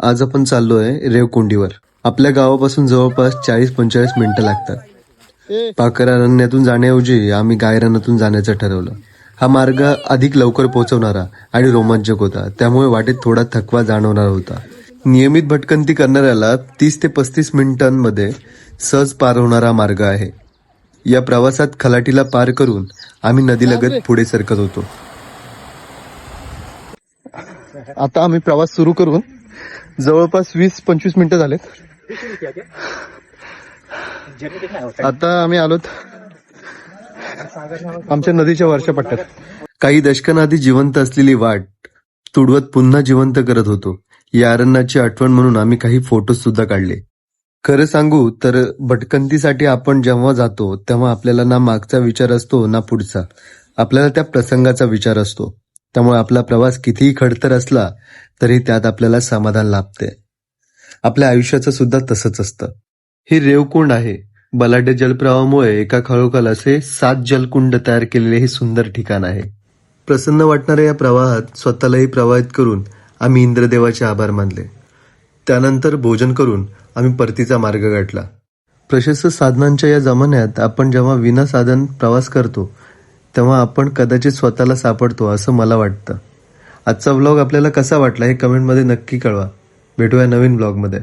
आज आपण चाललोय रेवकुंडीवर. आपल्या गावापासून जवळपास चाळीस पंचेचाळीस मिनिटं लागतात. पाकर अरण्यातून जाण्याऐवजी आम्ही गायरानातून जाण्याचं ठरवलं. हा मार्ग अधिक लवकर पोहोचवणारा आणि रोमांचक होता. त्यामुळे वाटेत थोडा थकवा जाणवणार होता. नियमित भटकंती करणाऱ्याला तीस ते पस्तीस मिनिटांमध्ये सहज पार होणारा मार्ग आहे. या प्रवासात खलाटीला पार करून आम्ही नदीलगत पुढे सरकत होतो. आता आम्ही प्रवास सुरू करून जवळपास वीस पंचवीस मिनिटं झालेत. आता आम्ही आलोत आमच्या नदीच्या वरच्या पट्ट्यात. काही दशकांआधी जिवंत असलेली वाट तुडवत पुन्हा जिवंत करत होतो. या अरण्याची आठवण म्हणून आम्ही काही फोटो सुद्धा काढले. खरं सांगू तर भटकंतीसाठी आपण जेव्हा जातो तेव्हा आपल्याला ना मागचा विचार असतो ना पुढचा. आपल्याला त्या प्रसंगाचा विचार असतो. त्यामुळे आपला प्रवास कितीही खडतर असला तरी त्यात आपल्याला समाधान लाभते. आपल्या आयुष्याचं सुद्धा तसंच असतं. हे रेवकुंड आहे. बलाढ्य जलप्रवाहामुळे एका खळोखळ असे सात जलकुंड तयार केलेले हे सुंदर ठिकाण आहे. प्रसन्न वाटणाऱ्या या प्रवाहात स्वतःलाही प्रवाहित करून आम्ही इंद्रदेवाचे आभार मानले. त्यानंतर भोजन करून आम्ही परतीचा मार्ग गाठला. प्रशस्त साधनांच्या या जमान्यात आपण जेव्हा विना साधन प्रवास करतो तेव्हा आपण कदाचित स्वतःला सापडतो असं मला वाटतं. आजचा व्लॉग आपल्याला कसा वाटला हे कमेंटमध्ये नक्की कळवा. भेटूया नवीन ब्लॉगमध्ये